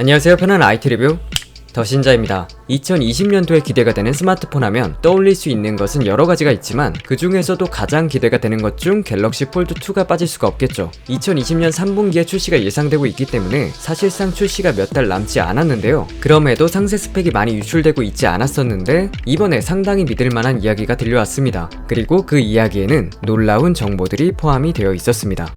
안녕하세요. 편한 IT 리뷰 더신자입니다. 2020년도에 기대가 되는 스마트폰 하면 떠올릴 수 있는 것은 여러 가지가 있지만 그 중에서도 가장 기대가 되는 것 중 갤럭시 폴드 2가 빠질 수가 없겠죠. 2020년 3분기에 출시가 예상되고 있기 때문에 사실상 출시가 몇 달 남지 않았는데요. 그럼에도 상세 스펙이 많이 유출되고 있지 않았었는데 이번에 상당히 믿을 만한 이야기가 들려왔습니다. 그리고 그 이야기에는 놀라운 정보들이 포함이 되어 있었습니다.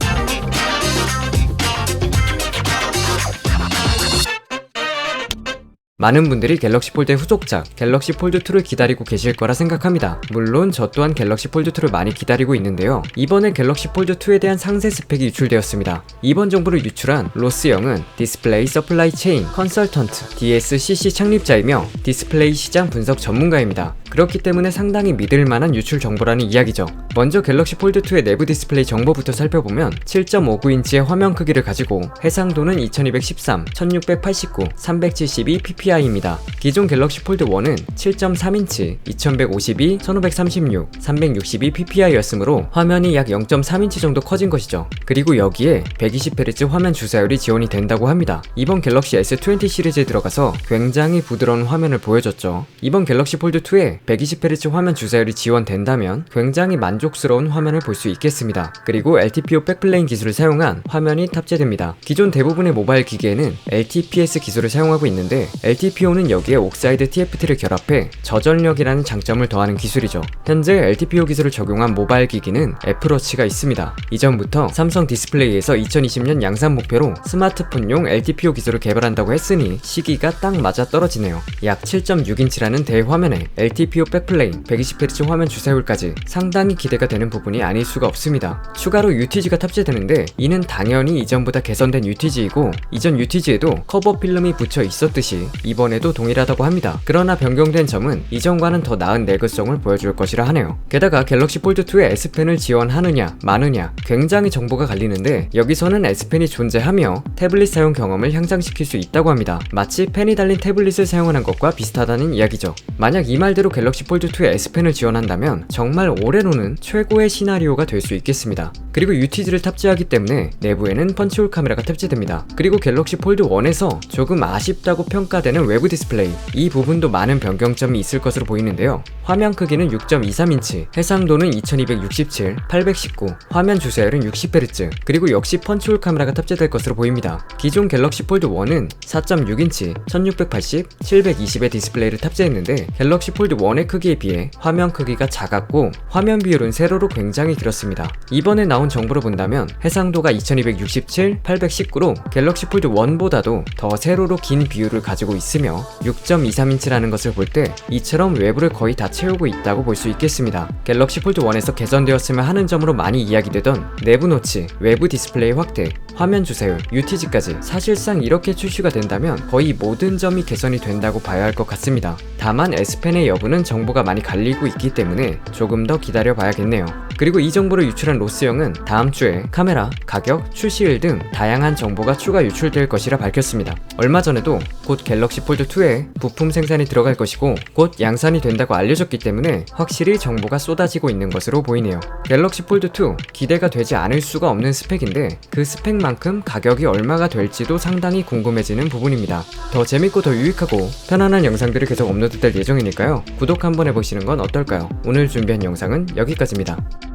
많은 분들이 갤럭시 폴드의 후속작 갤럭시 폴드 2를 기다리고 계실 거라 생각합니다. 물론 저 또한 갤럭시 폴드 2를 많이 기다리고 있는데요. 이번에 갤럭시 폴드 2에 대한 상세 스펙이 유출되었습니다. 이번 정보를 유출한 로스 영은 디스플레이 서플라이 체인 컨설턴트 DSCC 창립자이며 디스플레이 시장 분석 전문가입니다. 그렇기 때문에 상당히 믿을 만한 유출 정보라는 이야기죠. 먼저 갤럭시 폴드 2의 내부 디스플레이 정보부터 살펴보면 7.59인치의 화면 크기를 가지고 해상도는 2213, 1689, 372 ppi입니다. 기존 갤럭시 폴드 1은 7.3인치, 2152, 1536, 362 pp이였으므로 화면이 약 0.3인치 정도 커진 것이죠. 그리고 여기에 120Hz 화면 주사율이 지원이 된다고 합니다. 이번 갤럭시 S20 시리즈에 들어가서 굉장히 부드러운 화면을 보여줬죠. 이번 갤럭시 폴드 2에 120Hz 화면 주사율이 지원된다면 굉장히 만족스러운 화면을 볼 수 있겠습니다. 그리고 LTPO 백플레인 기술을 사용한 화면이 탑재됩니다. 기존 대부분의 모바일 기기에는 LTPS 기술을 사용하고 있는데 LTPO는 여기에 옥사이드 TFT를 결합해 저전력이라는 장점을 더하는 기술이죠. 현재 LTPO 기술을 적용한 모바일 기기는 애플워치가 있습니다. 이전부터 삼성 디스플레이에서 2020년 양산 목표로 스마트폰용 LTPO 기술을 개발한다고 했으니 시기가 딱 맞아 떨어지네요. 약 7.6인치라는 대화면에 LTPO 백플레인, 120Hz 화면 주사율까지 상당히 기대가 되는 부분이 아닐 수가 없습니다. 추가로 UTG가 탑재되는데 이는 당연히 이전보다 개선된 UTG이고 이전 UTG에도 커버 필름이 붙여 있었듯이 이번에도 동일하다고 합니다. 그러나 변경된 점은 이전과는 더 나은 내구성을 보여줄 것이라 하네요. 게다가 갤럭시 폴드 2에 S펜을 지원하느냐 마느냐 굉장히 정보가 갈리는데 여기서는 S펜이 존재하며 태블릿 사용 경험을 향상시킬 수 있다고 합니다. 마치 펜이 달린 태블릿을 사용하는 것과 비슷하다는 이야기죠. 만약 이 말대로 갤 럭시 폴드 2에 S펜을 지원한다면 정말 올해로는 최고의 시나리오가 될 수 있겠습니다. 그리고 UTG를 탑재하기 때문에 내부에는 펀치홀 카메라가 탑재됩니다. 그리고 갤럭시 폴드 1에서 조금 아쉽다고 평가되는 외부 디스플레이 이 부분도 많은 변경점이 있을 것으로 보이는데요. 화면 크기는 6.23인치, 해상도는 2267, 819, 화면 주사율은 60Hz, 그리고 역시 펀치홀 카메라가 탑재될 것으로 보입니다. 기존 갤럭시 폴드 1은 4.6인치, 1680, 720의 디스플레이를 탑재했는데 갤럭시 폴드 1의 크기에 비해 화면 크기가 작았고 화면 비율은 세로로 굉장히 길었습니다. 이번에 나온 정보를 본다면 해상도가 2267, 819로 갤럭시 폴드 1보다도 더 세로로 긴 비율을 가지고 있으며 6.23인치라는 것을 볼 때 이처럼 외부를 거의 다 채우고 있다고 볼 수 있겠습니다. 갤럭시 폴드 1에서 개선되었으면 하는 점으로 많이 이야기되던 내부 노치, 외부 디스플레이 확대, 화면 주사율, UTG까지 사실상 이렇게 출시가 된다면 거의 모든 점이 개선이 된다고 봐야 할 것 같습니다. 다만 S펜의 여부는 정보가 많이 갈리고 있기 때문에 조금 더 기다려 봐야겠네요. 그리고 이 정보를 유출한 로스영은 다음 주에 카메라, 가격, 출시일 등 다양한 정보가 추가 유출될 것이라 밝혔습니다. 얼마 전에도 곧 갤럭시 폴드 2에 부품 생산이 들어갈 것이고 곧 양산이 된다고 알려졌기 때문에 확실히 정보가 쏟아지고 있는 것으로 보이네요. 갤럭시 폴드 2 기대가 되지 않을 수가 없는 스펙인데 그 스펙만큼 가격이 얼마가 될지도 상당히 궁금해지는 부분입니다. 더 재밌고 더 유익하고 편안한 영상들이 계속 업로드될 예정이니까요. 구독 한번 해보시는 건 어떨까요? 오늘 준비한 영상은 여기까지입니다.